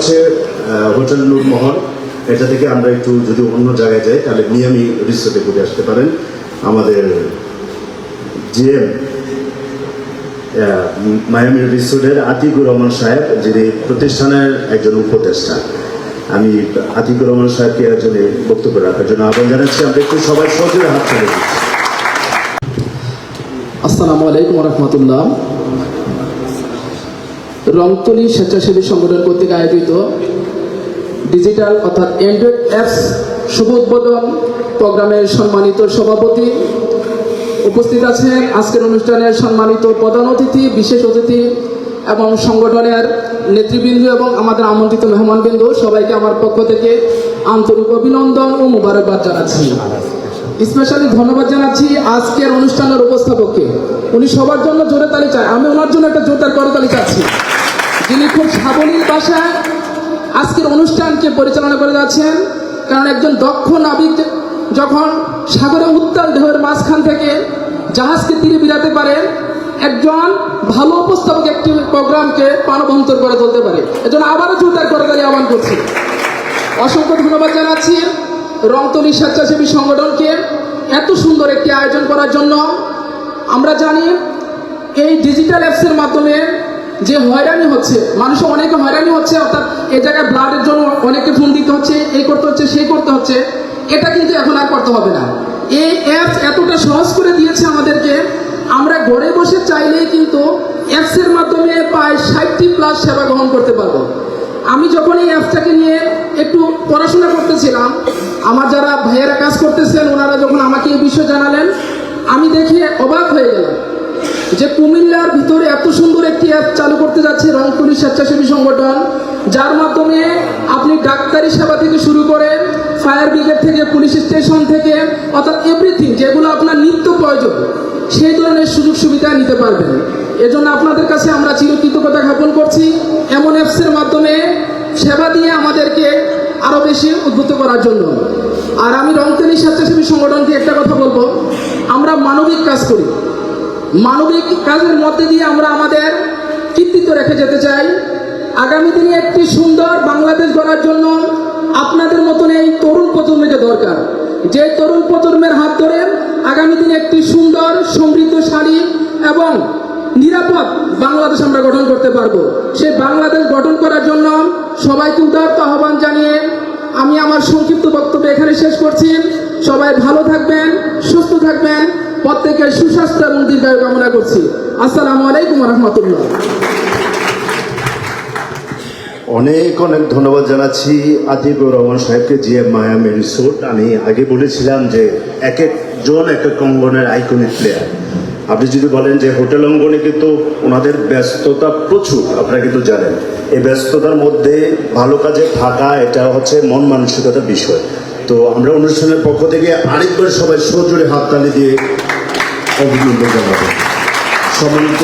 আছে হোটেল নূরমহল এটা থেকে আমরা একটু যদি অন্য জায়গায় যাই, তাহলে মিয়ামি রিসোর্টে ঘুরে আসতে পারেন। আমাদের জিএম মায়ামি রিসোর্টের আতিকুর রহমান সাহেব, যিনি প্রতিষ্ঠানের একজন উপদেষ্টা। আমি আতিকুর রহমান সাহেবকে একজন বক্তব্য রাখার জন্য আহ্বান জানাচ্ছি। আমরা একটু সবাই সজোরে হাত চলে আসসালামু আলাইকুম রহমতুল্লাহ। রংতলি স্বেচ্ছাসেবী সংগঠন কর্তৃক আয়োজিত ডিজিটাল অর্থাৎ অ্যান্ড্রয়েড অ্যাপস শুভ উদ্বোধন প্রোগ্রামের সম্মানিত সভাপতি উপস্থিত আছেন। আজকের অনুষ্ঠানের সম্মানিত প্রধান অতিথি, বিশেষ অতিথি এবং সংগঠনের নেতৃবৃন্দ এবং আমাদের আমন্ত্রিত মেহমানবৃন্দ, সবাইকে আমার পক্ষ থেকে আন্তরিক অভিনন্দন ও মুবারকবাদ জানাচ্ছি। স্পেশালি ধন্যবাদ জানাচ্ছি আজকের অনুষ্ঠানের উপস্থাপককে। উনি সবার জন্য জোরে তালি চায়। আমি ওনার জন্য একটা জোরদার করতালি চাচ্ছি। যিনি খুব সাবলীল ভাষায় আজকের অনুষ্ঠানকে পরিচালনা করে যাচ্ছেন। কারণ একজন দক্ষ নাবিক যখন সাগরে উত্তাল ঢেউয়ের মাঝখান থেকে জাহাজকে তীরে বিরাতে পারে, একজন ভালো উপস্থাপক একটি প্রোগ্রামকে প্রাণবন্তর করে তুলতে পারে। এজন্য আবারও জোরদার করতালি আহ্বান করছি। অসংখ্য ধন্যবাদ জানাচ্ছি। রংতলি স্বেচ্ছাসেবী সংগঠনকে এত সুন্দর একটি আয়োজন করার জন্য আমরা জানি এই ডিজিটাল অ্যাপসের মাধ্যমে যে হয়রানি হচ্ছে, মানুষ অনেকে হয়রানি হচ্ছে, অর্থাৎ এই জায়গায় ব্লাডের জন্য অনেকে ফোন দিতে হচ্ছে, এই করতে হচ্ছে, সেই করতে হচ্ছে, এটা কিন্তু এখন আর করতে হবে না। এই অ্যাপস এতটা সহজ করে দিয়েছে আমাদেরকে, আমরা ঘরে বসে চাইলেই কিন্তু অ্যাপসের মাধ্যমে প্রায় ষাটটি প্লাস সেবা গ্রহণ করতে পারব। আমি যখন এই অ্যাপসটাকে নিয়ে একটু পড়াশোনা করতেছিলাম, আমার যারা ভাইয়েরা কাজ করতেছেন, ওনারা যখন আমাকে এই বিষয় জানালেন, আমি দেখে অবাক হয়ে গেলাম যে কুমিল্লার ভিতরে এত সুন্দর একটি অ্যাপ চালু করতে যাচ্ছে রংপুরি স্বেচ্ছাসেবী সংগঠন, যার মাধ্যমে আপনি ডাক্তারি সেবা থেকে শুরু করে ফায়ার ব্রিগেড থেকে, পুলিশ স্টেশন থেকে, অর্থাৎ এভরিথিং যেগুলো আপনার নিত্য প্রয়োজন, সেই ধরনের সুযোগ সুবিধা নিতে পারবেন। এজন্য আপনাদের কাছে আমরা চিরকৃতজ্ঞতা জ্ঞাপন করছি। এমন অ্যাপসের মাধ্যমে সেবা দিয়ে আমাদেরকে আরও বেশি উদ্বুদ্ধ করার জন্য। আর আমি রংতেলি স্বেচ্ছাসেবী সংগঠনকে একটা কথা বলব। আমরা মানবিক কাজ করি। মানবিক কাজের মধ্যে দিয়ে আমরা আমাদের কৃতিত্ব রেখে যেতে চাই। আগামী দিনে একটি সুন্দর বাংলাদেশ গড়ার জন্য আপনাদের মতন এই তরুণ প্রজন্মকে দরকার। যে তরুণ প্রজন্মের হাত ধরে আগামী দিনে একটি সুন্দর, সমৃদ্ধশালী এবং নিরাপদ বাংলাদেশ আমরা গঠন করতে পারব। সেই বাংলাদেশ গঠন করার জন্য সবাইকে উদারত আহ্বান জানিয়ে আমি আমার সংক্ষিপ্ত বক্তব্য এখানে শেষ করছি। সবাই ভালো থাকবেন, সুস্থ থাকবেন, প্রত্যেকের সুস্বাস্থ্য এবং দীর্ঘায়ু কামনা করছি। আসসালামু আলাইকুম রহমতুল্লাহ। অনেক অনেক ধন্যবাদ জানাচ্ছি আতিকুর রহমান সাহেবকে, জিএম মায়ামি রিসোর্ট আমি আগে বলেছিলাম যে এক একজন এক এক অঙ্গনের আইকনিক প্লেয়ার আপনি যদি বলেন যে হোটেল অঙ্গনে কিন্তু ওনাদের ব্যস্ততা প্রচুর, আপনারা কিন্তু জানেন। এই ব্যস্ততার মধ্যে ভালো কাজে থাকা, এটা হচ্ছে মন মানসিকতার বিষয়। তো আমরা অনুষ্ঠানের পক্ষ থেকে আরেকবার সবাই সজোরে হাততালি দিয়ে অভিনন্দন জানাব। সম্মানিত